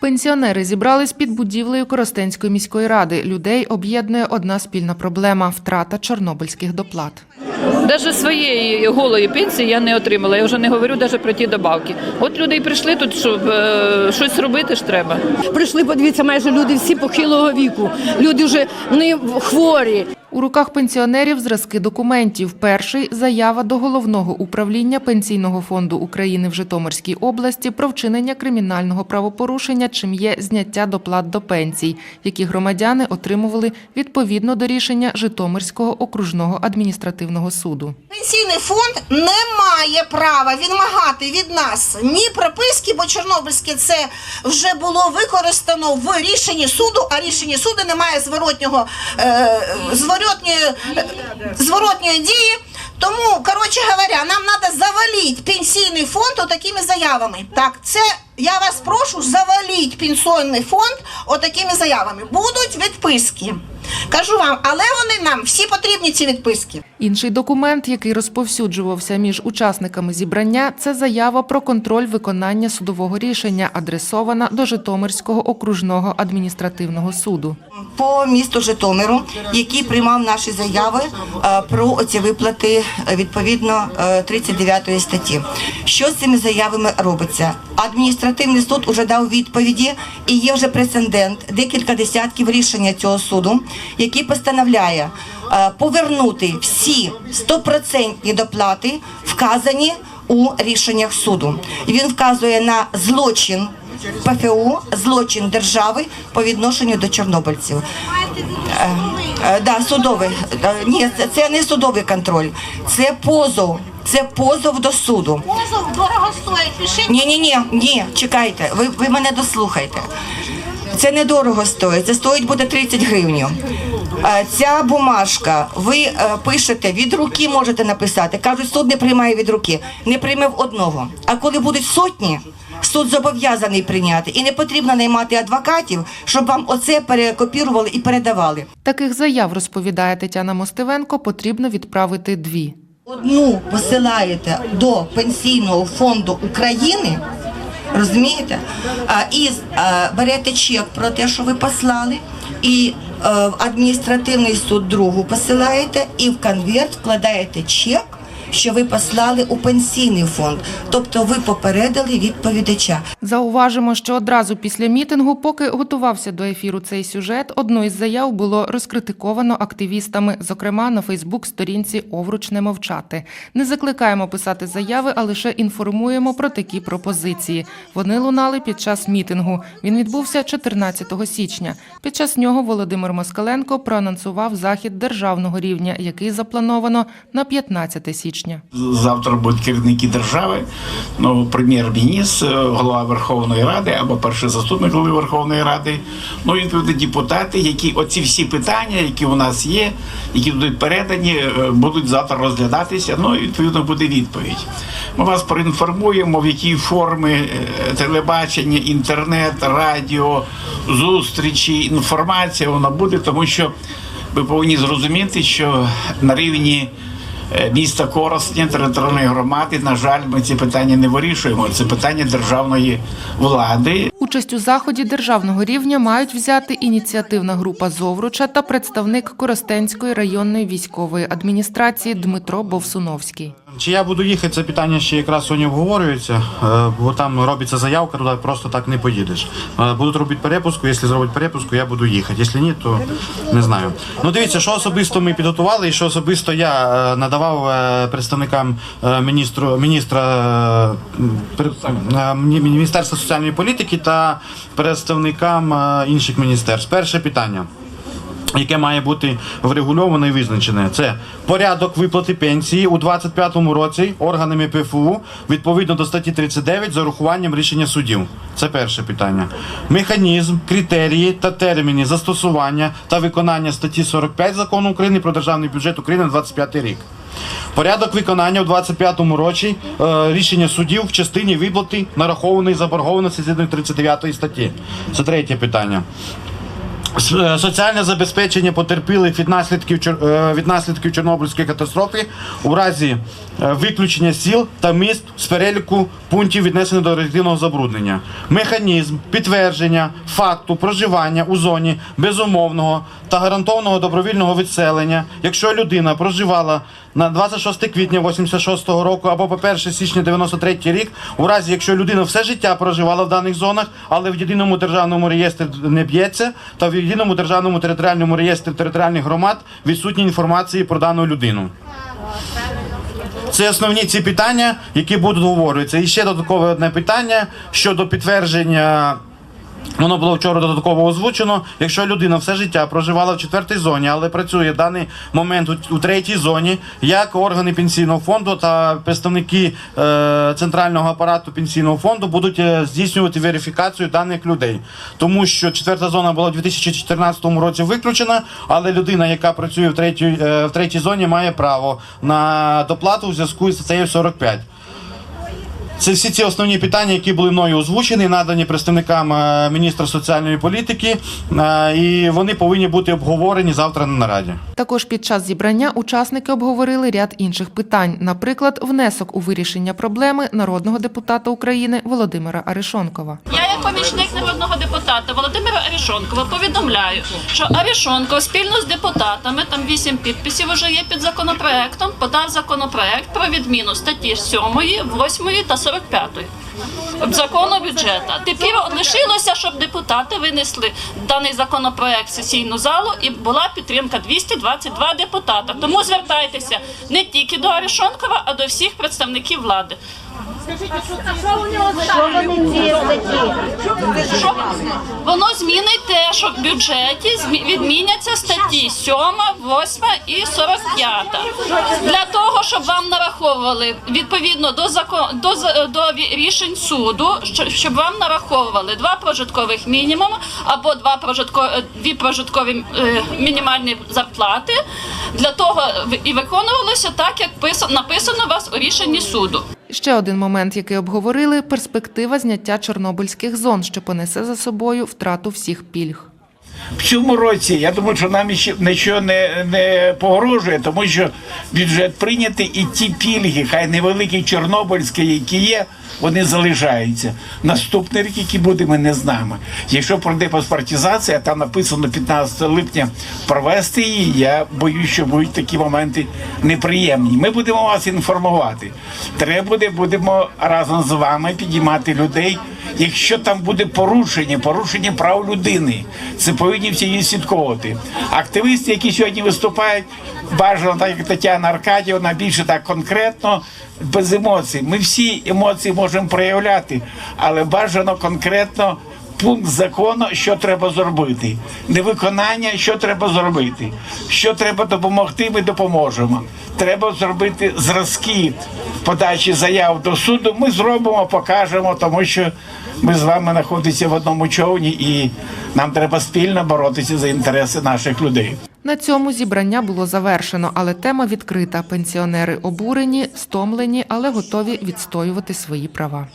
Пенсіонери зібрались під будівлею Коростенської міської ради. Людей об'єднує одна спільна проблема втрата чорнобильських доплат. Навіть своєї голої пенсії я не отримала. Я вже не говорю навіть про ті добавки. От люди і прийшли тут, щоб е, щось робити ж треба. Прийшли, подивіться, майже люди всі похилого віку. Люди вже вони хворі. У руках пенсіонерів зразки документів. Перший заява до головного управління Пенсійного фонду України в Житомирській області про вчинення кримінального правопорушення, чим є зняття доплат до пенсій, які громадяни отримували відповідно до рішення Житомирського окружного адміністративного суду. Пенсійний фонд не має права вимагати від нас ні прописки, бо Чорнобильське це вже було використано в рішенні суду, а рішення суду не має зворотнього е, зворотньої, е, зворотньої дії. Тому, коротше говоря, нам треба завалити пенсійний фонд отакими заявами. Так, це я вас прошу заваліть пенсійний фонд отакими заявами. Будуть відписки. Кажу вам, але вони нам всі потрібні ці відписки. Інший документ, який розповсюджувався між учасниками зібрання, це заява про контроль виконання судового рішення, адресована до Житомирського окружного адміністративного суду. по місту Житомиру, який приймав наші заяви е, про ці виплати е, відповідно е, 39 статті. Що з цими заявами робиться? Адміністративний суд уже дав відповіді, і є вже прецедент, декілька десятків рішення цього суду, який постановляє е, повернути всі стопроцентні доплати, вказані у рішеннях суду. Він вказує на злочин ПФУ, злочин держави по відношенню до чорнобильців. Е, е, да, судовий. Е, Ні, це, це не судовий контроль, це позов. Це позов до суду. Позов дорого стоїть. Пишіть. Ні, ні, ні, ні, чекайте, ви, ви мене дослухайте. Це недорого стоїть, це стоїть буде 30 гривень. Е, Ця бумажка, ви е, пишете від руки, можете написати. Кажуть, суд не приймає від руки, не прийме в одного. А коли будуть сотні, суд зобов'язаний прийняти. І не потрібно наймати адвокатів, щоб вам оце перекопірували і передавали. Таких заяв, розповідає Тетяна Мостивенко, потрібно відправити дві. Одну посилаєте до Пенсійного фонду України, розумієте? А, і а, берете чек про те, що ви послали, і в адміністративний суд другу посилаєте, і в конверт вкладаєте чек. Що ви послали у пенсійний фонд, тобто ви попередили відповідача. Зауважимо, що одразу після мітингу, поки готувався до ефіру цей сюжет, одну із заяв було розкритиковано активістами, зокрема на Фейсбук-сторінці Овруч не мовчати. Не закликаємо писати заяви, а лише інформуємо про такі пропозиції. Вони лунали під час мітингу. Він відбувся 14 січня. Під час нього Володимир Москаленко проанонсував захід державного рівня, який заплановано на 15 січня. Завтра будуть керівники держави, ну, прем'єр-міністр, голова Верховної Ради або перший заступник голови Верховної Ради, ну відповідно депутати, які оці всі питання, які у нас є, які будуть передані, е, будуть завтра розглядатися. Ну і відповідно буде відповідь. Ми вас проінформуємо, в якій формі е, телебачення, інтернет, радіо, зустрічі, інформація вона буде, тому що ви повинні зрозуміти, що на рівні е, міста Коростня, територіальної громади, на жаль, ми ці питання не вирішуємо. Це питання державної влади. Участь у заході державного рівня мають взяти ініціативна група Зовруча та представник Коростенської районної військової адміністрації Дмитро Бовсуновський. Чи я буду їхати, це питання ще якраз сьогодні обговорюється, е, бо там робиться заявка, туди просто так не поїдеш. Е, Будуть робити перепуску, якщо зроблять перепуску, я буду їхати. Якщо ні, то не знаю. Ну дивіться, що особисто ми підготували і що особисто я е, надавав представникам міністру міністра Міністерства соціальної політики та представникам інших міністерств. Перше питання яке має бути врегульоване і визначене. Це порядок виплати пенсії у 25-му році органами ПФУ відповідно до статті 39 з урахуванням рішення судів. Це перше питання. Механізм, критерії та терміни застосування та виконання статті 45 закону України про державний бюджет України на 25 рік. Порядок виконання у 25-му році е, рішення судів в частині виплати нарахованої заборгованості згідно 39 статті. Це третє питання. Е, Соціальне забезпечення потерпілих від наслідків е, від наслідків Чорнобильської катастрофи у разі е, виключення сіл та міст з переліку пунктів віднесених до радіоактивного забруднення. Механізм підтвердження факту проживання у зоні безумовного та гарантованого добровільного відселення, якщо людина проживала на 26 квітня 86 року або по 1 січня 93 рік, у разі якщо людина все життя проживала в даних зонах, але в єдиному державному реєстрі не б'ється, та в єдиному державному територіальному реєстрі територіальних громад відсутні інформації про дану людину. Це основні ці питання, які будуть говоритися. І ще додаткове одне питання щодо підтвердження. Воно було вчора додатково озвучено. Якщо людина все життя проживала в четвертій зоні, але працює в даний момент у, у третій зоні, як органи пенсійного фонду та представники е, центрального апарату пенсійного фонду будуть е, здійснювати верифікацію даних людей, тому що четверта зона була в 2014 році виключена, але людина, яка працює в третій, е, в третій зоні, має право на доплату у зв'язку з статтею 45. Це всі ці основні питання, які були мною озвучені, надані представникам е, міністра соціальної політики, е, і вони повинні бути обговорені завтра на нараді. Також під час зібрання учасники обговорили ряд інших питань, наприклад, внесок у вирішення проблеми народного депутата України Володимира Арешонкова. Помічник народного депутата Володимира Арішонкова, повідомляю, що Арішонков спільно з депутатами, там вісім підписів вже є під законопроектом, подав законопроект про відміну статті 7, 8 та 45 закону бюджету. Тепер лишилося, щоб депутати винесли даний законопроект в сесійну залу і була підтримка 222 депутата. Тому звертайтеся не тільки до Арішонкова, а до всіх представників влади. Що воно змінить те, що в бюджеті змі- відміняться статті 7, 8 і 45. Для того, щоб вам нараховували відповідно до закон до, з- до рішень суду, що- щоб вам нараховували два прожиткових мінімуми або два прожитко, дві прожиткові е, мінімальні зарплати. Для того і виконувалося так, як писано написано у вас у рішенні суду. Ще один момент, який обговорили перспектива зняття чорнобильських зон, що понесе за собою втрату всіх пільг. В цьому році я думаю, що нам ще нічого не, не погрожує, тому що бюджет прийнятий, і ті пільги, хай невеликі чорнобильські, які є, вони залишаються. Наступний рік, який буде, ми не знаємо. Якщо пройде паспортизація, там написано 15 липня провести її. Я боюсь, що будуть такі моменти неприємні. Ми будемо вас інформувати. Треба буде, будемо разом з вами підіймати людей. Якщо там буде порушення, порушення прав людини, це повинні всі її слідковувати. Активісти, які сьогодні виступають, бажано так як Тетяна Аркадівна, більше так конкретно, без емоцій. Ми всі емоції можемо проявляти, але бажано конкретно. Пункт закону, що треба зробити, невиконання, що треба зробити, що треба допомогти, ми допоможемо. Треба зробити зразки подачі заяв до суду. Ми зробимо, покажемо, тому що ми з вами знаходимося в одному човні, і нам треба спільно боротися за інтереси наших людей. На цьому зібрання було завершено, але тема відкрита. Пенсіонери обурені, стомлені, але готові відстоювати свої права.